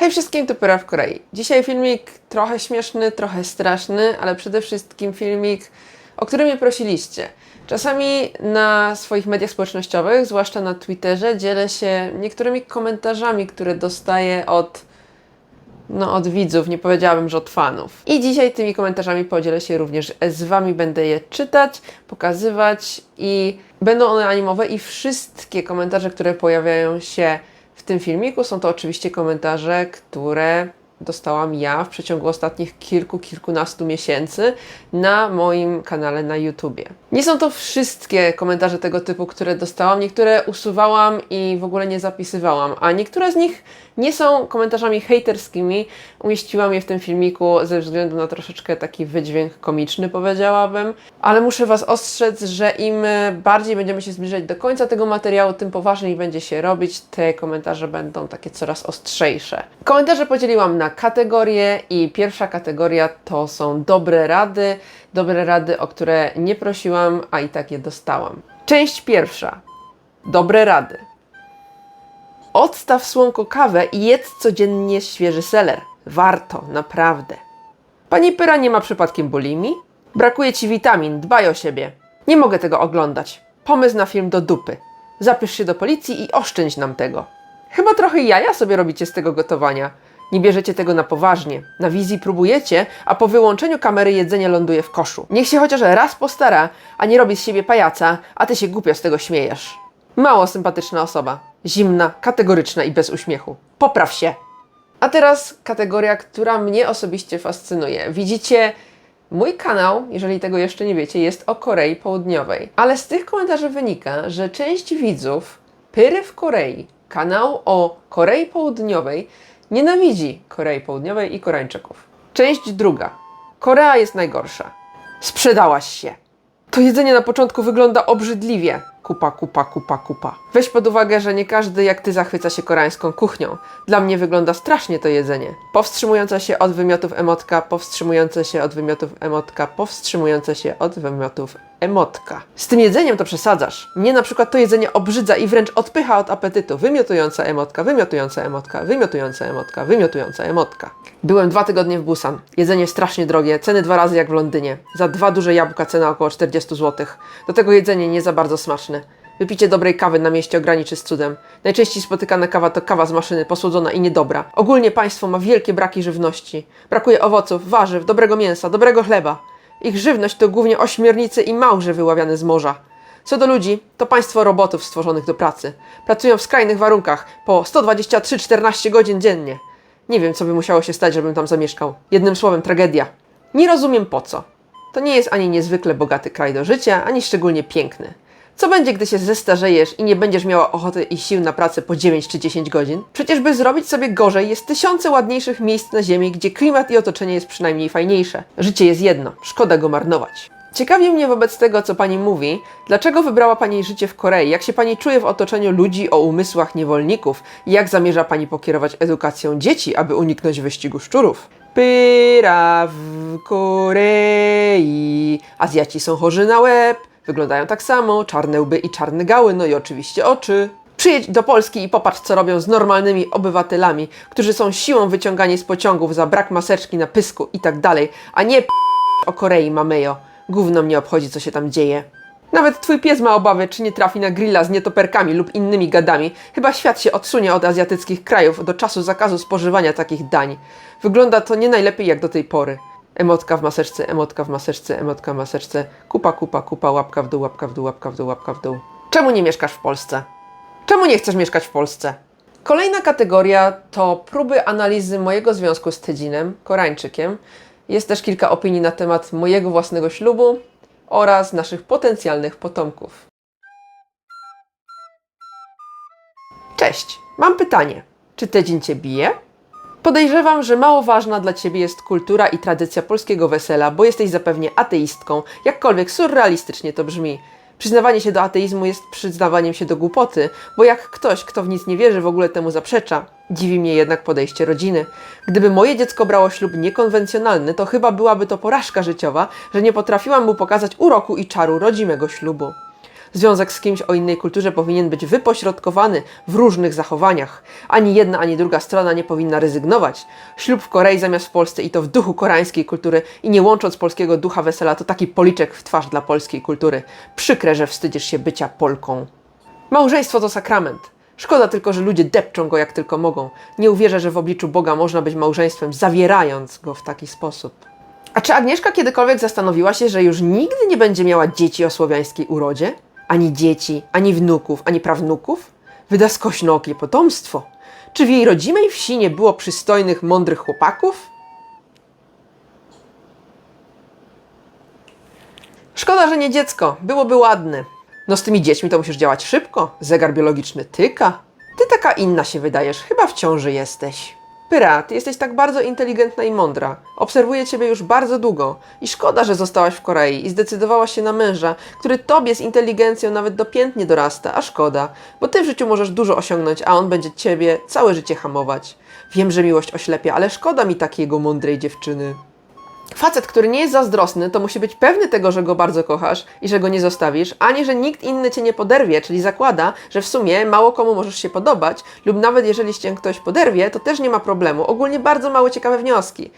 Hej wszystkim, to Pyra w Korei. Dzisiaj filmik trochę śmieszny, trochę straszny, ale przede wszystkim filmik, o który mnie prosiliście. Czasami na swoich mediach społecznościowych, zwłaszcza na Twitterze, dzielę się niektórymi komentarzami, które dostaję od, no, od widzów, nie powiedziałabym, że od fanów. I dzisiaj tymi komentarzami podzielę się również z Wami, będę je czytać, pokazywać i będą one animowe i wszystkie komentarze, które pojawiają się w tym filmiku są to oczywiście komentarze, które dostałam ja w przeciągu ostatnich kilku, kilkunastu miesięcy na moim kanale na YouTubie. Nie są to wszystkie komentarze tego typu, które dostałam. Niektóre usuwałam i w ogóle nie zapisywałam, a niektóre z nich nie są komentarzami hejterskimi. Umieściłam je w tym filmiku ze względu na troszeczkę taki wydźwięk komiczny, powiedziałabym. Ale muszę Was ostrzec, że im bardziej będziemy się zbliżać do końca tego materiału, tym poważniej będzie się robić. Te komentarze będą takie coraz ostrzejsze. Komentarze podzieliłam na kategorie i pierwsza kategoria to są dobre rady. Dobre rady, o które nie prosiłam, a i tak je dostałam. Część pierwsza. Dobre rady. Odstaw słonko kawę i jedz codziennie świeży seler. Warto, naprawdę. Pani Pyra nie ma przypadkiem bulimi? Brakuje ci witamin, dbaj o siebie. Nie mogę tego oglądać. Pomysł na film do dupy. Zapisz się do policji i oszczędź nam tego. Chyba trochę jaja sobie robicie z tego gotowania. Nie bierzecie tego na poważnie. Na wizji próbujecie, a po wyłączeniu kamery jedzenie ląduje w koszu. Niech się chociaż raz postara, a nie robi z siebie pajaca, a ty się głupio z tego śmiejesz. Mało sympatyczna osoba. Zimna, kategoryczna i bez uśmiechu. Popraw się! A teraz kategoria, która mnie osobiście fascynuje. Widzicie, mój kanał, jeżeli tego jeszcze nie wiecie, jest o Korei Południowej. Ale z tych komentarzy wynika, że część widzów Pyry w Korei, kanał o Korei Południowej, nienawidzi Korei Południowej i Koreańczyków. Część druga. Korea jest najgorsza. Sprzedałaś się. To jedzenie na początku wygląda obrzydliwie. Kupa, kupa, kupa, kupa. Weź pod uwagę, że nie każdy jak ty zachwyca się koreańską kuchnią. Dla mnie wygląda strasznie to jedzenie. Powstrzymujące się od wymiotów emotka, powstrzymujące się od wymiotów emotka, powstrzymujące się od wymiotów emotka. Z tym jedzeniem to przesadzasz. Mnie na przykład to jedzenie obrzydza i wręcz odpycha od apetytu. Wymiotująca emotka, wymiotująca emotka, wymiotująca emotka, wymiotująca emotka. Byłem dwa tygodnie w Busan. Jedzenie strasznie drogie, ceny dwa razy jak w Londynie. Za dwa duże jabłka cena około 40 zł. Do tego jedzenie nie za bardzo smaczne. Wypicie dobrej kawy na mieście ograniczy z cudem. Najczęściej spotykana kawa to kawa z maszyny, posłodzona i niedobra. Ogólnie państwo ma wielkie braki żywności. Brakuje owoców, warzyw, dobrego mięsa, dobrego chleba. Ich żywność to głównie ośmiornice i małże wyławiane z morza. Co do ludzi, to państwo robotów stworzonych do pracy. Pracują w skrajnych warunkach, po 123-14 godzin dziennie. Nie wiem, co by musiało się stać, żebym tam zamieszkał. Jednym słowem, tragedia. Nie rozumiem po co. To nie jest ani niezwykle bogaty kraj do życia, ani szczególnie piękny. Co będzie, gdy się zestarzejesz i nie będziesz miała ochoty i sił na pracę po 9 czy 10 godzin? Przecież by zrobić sobie gorzej, jest tysiące ładniejszych miejsc na ziemi, gdzie klimat i otoczenie jest przynajmniej fajniejsze. Życie jest jedno, szkoda go marnować. Ciekawi mnie wobec tego, co pani mówi, dlaczego wybrała pani życie w Korei, jak się pani czuje w otoczeniu ludzi o umysłach niewolników jak zamierza pani pokierować edukacją dzieci, aby uniknąć wyścigu szczurów. Pyra w Korei. Azjaci są chorzy na łeb, wyglądają tak samo, czarne łby i czarne gały, no i oczywiście oczy. Przyjedź do Polski i popatrz, co robią z normalnymi obywatelami, którzy są siłą wyciągani z pociągów za brak maseczki na pysku i tak dalej, a nie p- o Korei Mamejo. Gówno mnie obchodzi, co się tam dzieje. Nawet twój pies ma obawy, czy nie trafi na grilla z nietoperkami lub innymi gadami. Chyba świat się odsunie od azjatyckich krajów do czasu zakazu spożywania takich dań. Wygląda to nie najlepiej jak do tej pory. Emotka w maseczce, emotka w maseczce, emotka w maseczce. Kupa, kupa, kupa, łapka w dół, łapka w dół, łapka w dół, łapka w dół. Czemu nie mieszkasz w Polsce? Czemu nie chcesz mieszkać w Polsce? Kolejna kategoria to próby analizy mojego związku z Tedzinem, Koreańczykiem. Jest też kilka opinii na temat mojego własnego ślubu oraz naszych potencjalnych potomków. Cześć, mam pytanie. Czy Tedzin cię bije? Podejrzewam, że mało ważna dla ciebie jest kultura i tradycja polskiego wesela, bo jesteś zapewnie ateistką, jakkolwiek surrealistycznie to brzmi. Przyznawanie się do ateizmu jest przyznawaniem się do głupoty, bo jak ktoś, kto w nic nie wierzy, w ogóle temu zaprzecza. Dziwi mnie jednak podejście rodziny. Gdyby moje dziecko brało ślub niekonwencjonalny, to chyba byłaby to porażka życiowa, że nie potrafiłam mu pokazać uroku i czaru rodzimego ślubu. Związek z kimś o innej kulturze powinien być wypośrodkowany w różnych zachowaniach. Ani jedna, ani druga strona nie powinna rezygnować. Ślub w Korei zamiast w Polsce i to w duchu koreańskiej kultury i nie łącząc polskiego ducha wesela to taki policzek w twarz dla polskiej kultury. Przykre, że wstydzisz się bycia Polką. Małżeństwo to sakrament. Szkoda tylko, że ludzie depczą go jak tylko mogą. Nie uwierzę, że w obliczu Boga można być małżeństwem, zawierając go w taki sposób. A czy Agnieszka kiedykolwiek zastanowiła się, że już nigdy nie będzie miała dzieci o słowiańskiej urodzie? Ani dzieci, ani wnuków, ani prawnuków? Wyda skośnokie potomstwo. Czy w jej rodzimej wsi nie było przystojnych, mądrych chłopaków? Szkoda, że nie dziecko. Byłoby ładne. No z tymi dziećmi to musisz działać szybko. Zegar biologiczny tyka. Ty taka inna się wydajesz. Chyba w ciąży jesteś. Pyra, ty jesteś tak bardzo inteligentna i mądra. Obserwuję ciebie już bardzo długo. I szkoda, że zostałaś w Korei i zdecydowałaś się na męża, który tobie z inteligencją nawet do pięt nie dorasta. A szkoda, bo ty w życiu możesz dużo osiągnąć, a on będzie ciebie całe życie hamować. Wiem, że miłość oślepia, ale szkoda mi takiego mądrej dziewczyny. Facet, który nie jest zazdrosny, to musi być pewny tego, że go bardzo kochasz i że go nie zostawisz, ani że nikt inny cię nie poderwie, czyli zakłada, że w sumie mało komu możesz się podobać, lub nawet jeżeli cię ktoś poderwie, to też nie ma problemu. Ogólnie bardzo małe ciekawe wnioski.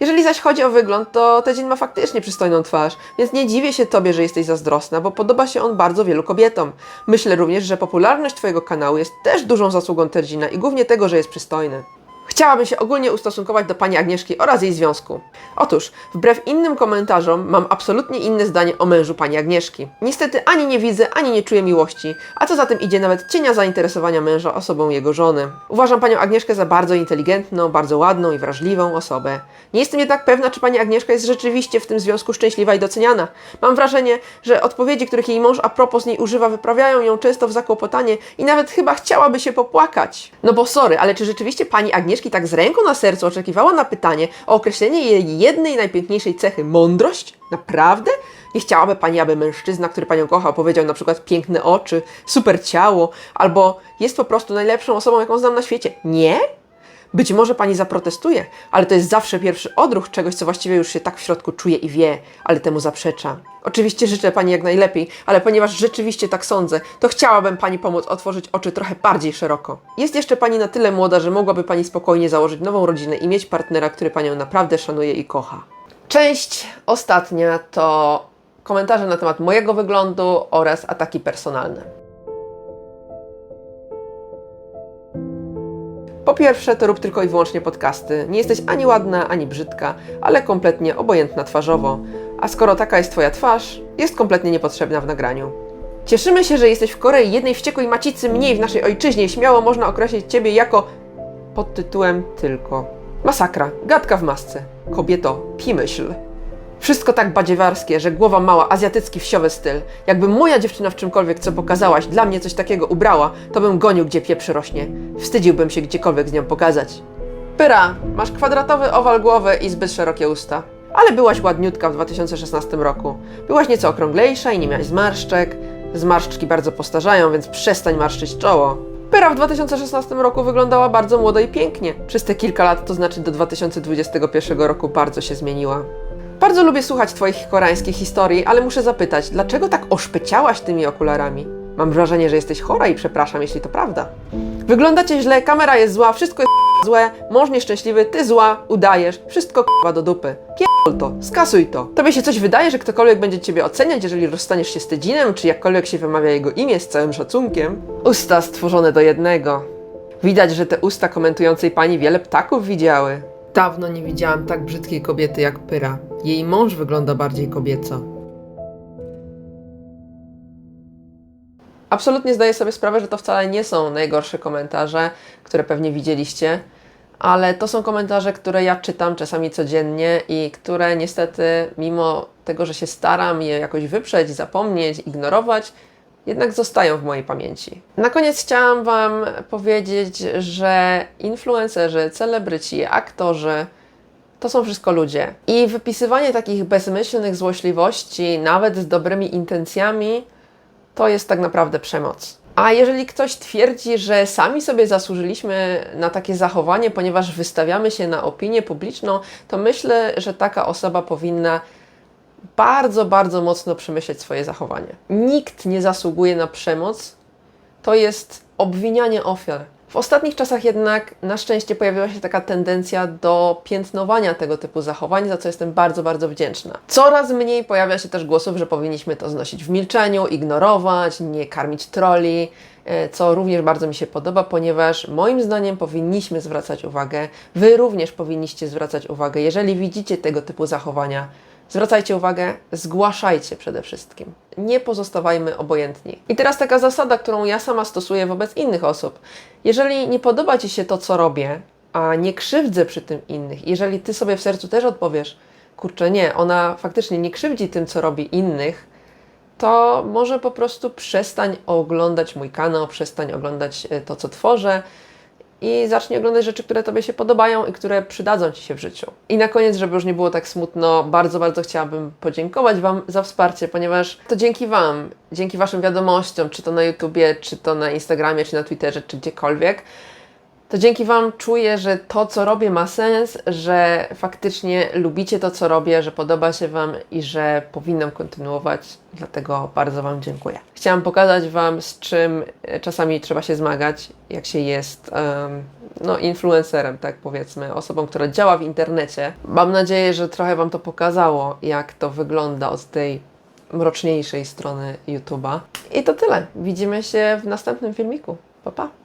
Jeżeli zaś chodzi o wygląd, to Tedzin ma faktycznie przystojną twarz, więc nie dziwię się tobie, że jesteś zazdrosna, bo podoba się on bardzo wielu kobietom. Myślę również, że popularność twojego kanału jest też dużą zasługą Tedzina i głównie tego, że jest przystojny. Chciałabym się ogólnie ustosunkować do pani Agnieszki oraz jej związku. Otóż, wbrew innym komentarzom, mam absolutnie inne zdanie o mężu pani Agnieszki. Niestety ani nie widzę, ani nie czuję miłości, a co za tym idzie nawet cienia zainteresowania męża osobą jego żony. Uważam panią Agnieszkę za bardzo inteligentną, bardzo ładną i wrażliwą osobę. Nie jestem jednak pewna, czy pani Agnieszka jest rzeczywiście w tym związku szczęśliwa i doceniana. Mam wrażenie, że odpowiedzi, których jej mąż a propos niej używa, wyprawiają ją często w zakłopotanie i nawet chyba chciałaby się popłakać. No bo sorry, ale czy rzeczywiście pani Agnieszki tak z ręką na sercu oczekiwała na pytanie o określenie jej jednej najpiękniejszej cechy mądrość? Naprawdę? Nie chciałaby pani, aby mężczyzna, który panią kocha, powiedział na przykład piękne oczy, super ciało, albo jest po prostu najlepszą osobą, jaką znam na świecie. Nie? Być może pani zaprotestuje, ale to jest zawsze pierwszy odruch czegoś, co właściwie już się tak w środku czuje i wie, ale temu zaprzecza. Oczywiście życzę pani jak najlepiej, ale ponieważ rzeczywiście tak sądzę, to chciałabym pani pomóc otworzyć oczy trochę bardziej szeroko. Jest jeszcze pani na tyle młoda, że mogłaby pani spokojnie założyć nową rodzinę i mieć partnera, który panią naprawdę szanuje i kocha. Część ostatnia to komentarze na temat mojego wyglądu oraz ataki personalne. Po pierwsze, to rób tylko i wyłącznie podcasty. Nie jesteś ani ładna, ani brzydka, ale kompletnie obojętna twarzowo. A skoro taka jest Twoja twarz, jest kompletnie niepotrzebna w nagraniu. Cieszymy się, że jesteś w Korei, jednej wściekłej macicy mniej w naszej ojczyźnie. Śmiało można określić Ciebie jako pod tytułem tylko. Masakra, gadka w masce. Kobieto, pimyśl. Wszystko tak badziewarskie, że głowa mała, azjatycki wsiowy styl. Jakby moja dziewczyna w czymkolwiek, co pokazałaś, dla mnie coś takiego ubrała, to bym gonił, gdzie pieprz rośnie. Wstydziłbym się gdziekolwiek z nią pokazać. Pyra, masz kwadratowy owal głowy i zbyt szerokie usta. Ale byłaś ładniutka w 2016 roku. Byłaś nieco okrąglejsza i nie miałaś zmarszczek. Zmarszczki bardzo postarzają, więc przestań marszczyć czoło. Pyra w 2016 roku wyglądała bardzo młodo i pięknie. Przez te kilka lat, to znaczy do 2021 roku, bardzo się zmieniła. Bardzo lubię słuchać Twoich koreańskich historii, ale muszę zapytać, dlaczego tak oszpeciałaś tymi okularami? Mam wrażenie, że jesteś chora i przepraszam, jeśli to prawda. Wyglądacie źle, kamera jest zła, wszystko jest złe, mąż nieszczęśliwy, ty zła, udajesz, wszystko k***wa do dupy. Pierdol to, skasuj to. Tobie się coś wydaje, że ktokolwiek będzie ciebie oceniać, jeżeli rozstaniesz się z Tedzinem, czy jakkolwiek się wymawia jego imię z całym szacunkiem? Usta stworzone do jednego. Widać, że te usta komentującej pani wiele ptaków widziały. Dawno nie widziałam tak brzydkiej kobiety jak Pyra. Jej mąż wygląda bardziej kobieco. Absolutnie zdaję sobie sprawę, że to wcale nie są najgorsze komentarze, które pewnie widzieliście, ale to są komentarze, które ja czytam czasami codziennie i które niestety, mimo tego, że się staram je jakoś wyprzeć, zapomnieć, ignorować, jednak zostają w mojej pamięci. Na koniec chciałam Wam powiedzieć, że influencerzy, celebryci, aktorzy to są wszystko ludzie. I wypisywanie takich bezmyślnych złośliwości, nawet z dobrymi intencjami, to jest tak naprawdę przemoc. A jeżeli ktoś twierdzi, że sami sobie zasłużyliśmy na takie zachowanie, ponieważ wystawiamy się na opinię publiczną, to myślę, że taka osoba powinna bardzo, bardzo mocno przemyśleć swoje zachowanie. Nikt nie zasługuje na przemoc. To jest obwinianie ofiar. W ostatnich czasach jednak na szczęście pojawiła się taka tendencja do piętnowania tego typu zachowań, za co jestem bardzo, bardzo wdzięczna. Coraz mniej pojawia się też głosów, że powinniśmy to znosić w milczeniu, ignorować, nie karmić troli, e, co również bardzo mi się podoba, ponieważ moim zdaniem powinniśmy zwracać uwagę, Wy również powinniście zwracać uwagę, jeżeli widzicie tego typu zachowania, Zwracajcie uwagę, zgłaszajcie przede wszystkim. Nie pozostawajmy obojętni. I teraz taka zasada, którą ja sama stosuję wobec innych osób. Jeżeli nie podoba Ci się to, co robię, a nie krzywdzę przy tym innych, jeżeli Ty sobie w sercu też odpowiesz, kurczę, nie, ona faktycznie nie krzywdzi tym, co robi innych, to może po prostu przestań oglądać mój kanał, przestań oglądać e, to, co tworzę i zacznij oglądać rzeczy, które Tobie się podobają i które przydadzą Ci się w życiu. I na koniec, żeby już nie było tak smutno, bardzo, bardzo chciałabym podziękować Wam za wsparcie, ponieważ to dzięki Wam, dzięki Waszym wiadomościom, czy to na YouTubie, czy to na Instagramie, czy na Twitterze, czy gdziekolwiek, to dzięki Wam czuję, że to, co robię, ma sens, że faktycznie lubicie to, co robię, że podoba się Wam i że powinnam kontynuować. Dlatego bardzo Wam dziękuję. Chciałam pokazać Wam, z czym e, czasami trzeba się zmagać, jak się jest em, no, influencerem, tak powiedzmy, osobą, która działa w internecie. Mam nadzieję, że trochę Wam to pokazało, jak to wygląda od tej mroczniejszej strony YouTube'a. I to tyle. Widzimy się w następnym filmiku. Pa, pa!